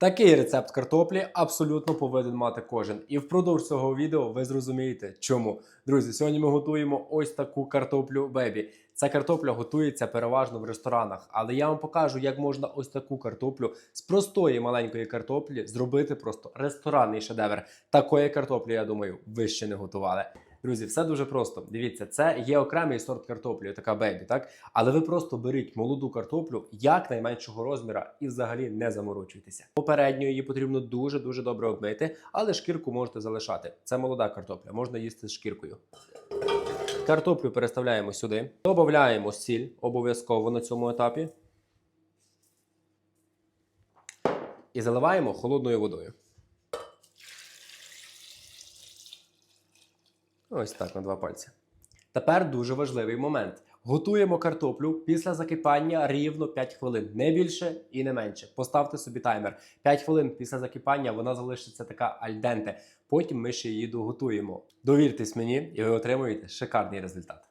Такий рецепт картоплі абсолютно повинен мати кожен. І впродовж цього відео ви зрозумієте, чому. Друзі, сьогодні ми готуємо ось таку картоплю бебі. Ця картопля готується переважно в ресторанах, але я вам покажу, як можна ось таку картоплю з простої маленької картоплі зробити просто ресторанний шедевр. Такої картоплі, я думаю, ви ще не готували. Друзі, все дуже просто. Дивіться, це є окремий сорт картоплі, така бебі, так? Але ви просто беріть молоду картоплю якнайменшого розміра і взагалі не заморочуйтеся. Попередньо її потрібно дуже дуже добре обмити, але шкірку можете залишати. Це молода картопля, можна їсти з шкіркою. Картоплю переставляємо сюди, додаємо сіль обов'язково на цьому етапі. І заливаємо холодною водою. Ось так на два пальці. Тепер дуже важливий момент. Готуємо картоплю після закипання рівно 5 хвилин, не більше і не менше. Поставте собі таймер. 5 хвилин після закипання вона залишиться така альденте. Потім ми ще її доготуємо. Довіртесь мені, і ви отримуєте шикарний результат.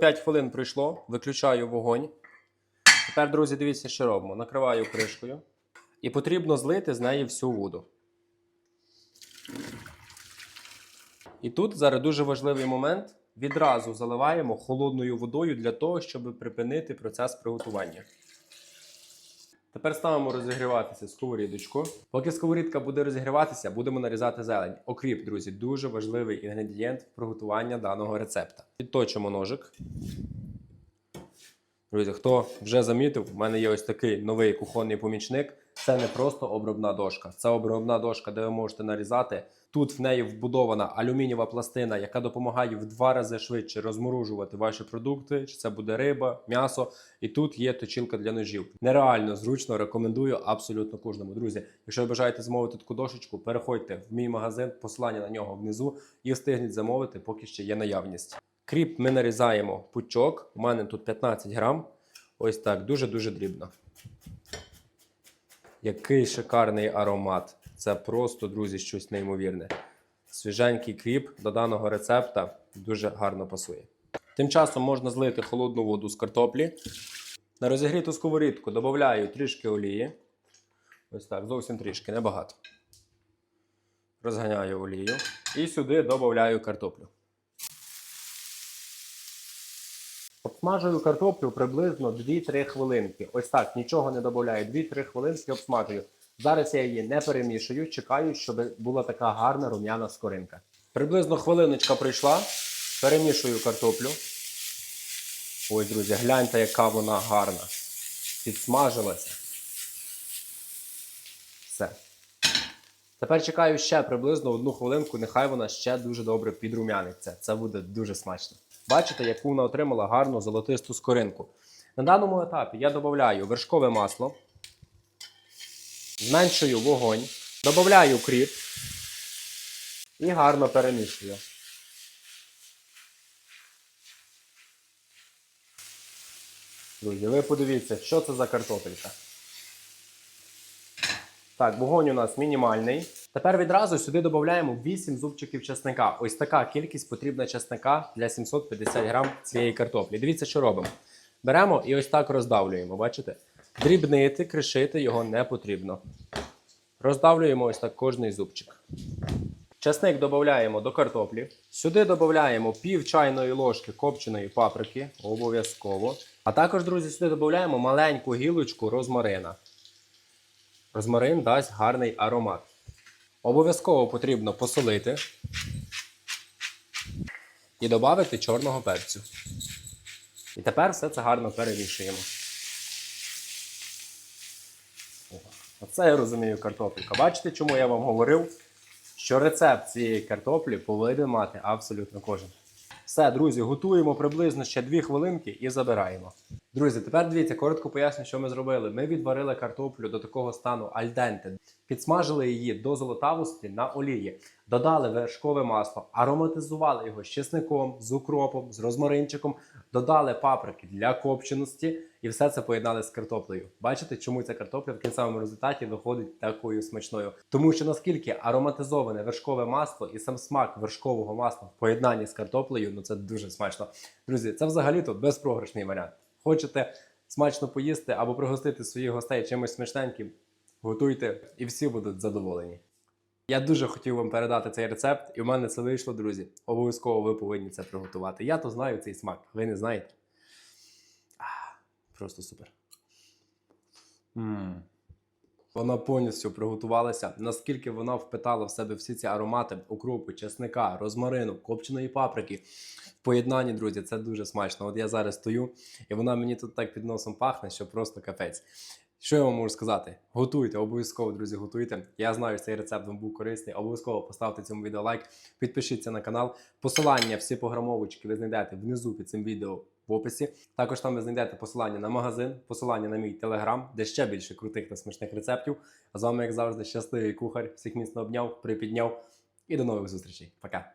5 хвилин пройшло, виключаю вогонь. Тепер, друзі, дивіться, що робимо. Накриваю кришкою. І потрібно злити з неї всю воду. І тут зараз дуже важливий момент. Відразу заливаємо холодною водою для того, щоб припинити процес приготування. Тепер ставимо розігріватися сковорідочку. Поки сковорідка буде розігріватися, будемо нарізати зелень. Окріп, друзі, дуже важливий інгредієнт приготування даного рецепта. Підточимо ножик. Друзі, хто вже замітив, в мене є ось такий новий кухонний помічник. Це не просто обробна дошка, це обробна дошка, де ви можете нарізати. Тут в неї вбудована алюмінієва пластина, яка допомагає в два рази швидше розморожувати ваші продукти, чи це буде риба, м'ясо. І тут є точилка для ножів. Нереально зручно рекомендую абсолютно кожному. Друзі, якщо ви бажаєте замовити таку дошечку, переходьте в мій магазин, посилання на нього внизу і встигніть замовити, поки ще є наявність. Кріп ми нарізаємо пучок. У мене тут 15 грам. Ось так, дуже-дуже дрібно. Який шикарний аромат. Це просто, друзі, щось неймовірне. Свіженький кріп до даного рецепта дуже гарно пасує. Тим часом можна злити холодну воду з картоплі. На розігріту сковорідку додаю трішки олії. Ось так, зовсім трішки, небагато. Розганяю олію. І сюди додаю картоплю. Обсмажую картоплю приблизно 2-3 хвилинки. Ось так, нічого не додаю. 2-3 хвилинки обсмажую. Зараз я її не перемішую, чекаю, щоб була така гарна рум'яна скоринка. Приблизно хвилиночка пройшла. Перемішую картоплю. Ой, друзі, гляньте, яка вона гарна. Підсмажилася. Все. Тепер чекаю ще приблизно одну хвилинку, нехай вона ще дуже добре підрумяниться. Це буде дуже смачно. Бачите, яку вона отримала гарну золотисту скоринку. На даному етапі я додаю вершкове масло, зменшую вогонь, додаю кріп і гарно перемішую. Друзі, ви подивіться, що це за картопелька. Так, вогонь у нас мінімальний. Тепер відразу сюди додаємо 8 зубчиків чесника. Ось така кількість потрібна чесника для 750 грам цієї картоплі. Дивіться, що робимо. Беремо і ось так роздавлюємо. Бачите? Дрібнити, кришити його не потрібно. Роздавлюємо ось так кожний зубчик. Чесник додаємо до картоплі. Сюди додаємо пів чайної ложки копченої паприки, обов'язково. А також, друзі, сюди додаємо маленьку гілочку розмарина. Розмарин дасть гарний аромат. Обов'язково потрібно посолити і додати чорного перцю. І тепер все це гарно перемішуємо. Оце я розумію картопліка. Бачите, чому я вам говорив, що рецепт цієї картоплі повинен мати абсолютно кожен. Все, друзі, готуємо приблизно ще 2 хвилинки і забираємо. Друзі, тепер дивіться, коротко поясню, що ми зробили. Ми відварили картоплю до такого стану альденте, підсмажили її до золотавості на олії, додали вершкове масло, ароматизували його з чесником, з укропом, з розмаринчиком, додали паприки для копченості і все це поєднали з картоплею. Бачите, чому ця картопля в кінцевому результаті виходить такою смачною? Тому що наскільки ароматизоване вершкове масло і сам смак вершкового масла в поєднанні з картоплею, ну це дуже смачно. Друзі, це взагалі-то безпрограшний варіант. Хочете смачно поїсти або пригостити своїх гостей чимось смачненьким, готуйте і всі будуть задоволені. Я дуже хотів вам передати цей рецепт, і в мене це вийшло, друзі. Обов'язково ви повинні це приготувати. Я то знаю цей смак, ви не знаєте. Просто супер. м Вона повністю приготувалася, наскільки вона впитала в себе всі ці аромати укропу, чесника, розмарину, копченої паприки. В поєднанні, друзі, це дуже смачно. От я зараз стою, і вона мені тут так під носом пахне, що просто капець. Що я вам можу сказати? Готуйте, обов'язково, друзі, готуйте. Я знаю, цей рецепт вам був корисний. Обов'язково поставте цьому відео лайк, підпишіться на канал. Посилання, всі програмовочки ви знайдете внизу під цим відео в описі. Також там ви знайдете посилання на магазин, посилання на мій телеграм, де ще більше крутих та смачних рецептів. А з вами, як завжди, щасливий кухар. Всіх міцно обняв, припідняв. І до нових зустрічей. Пока.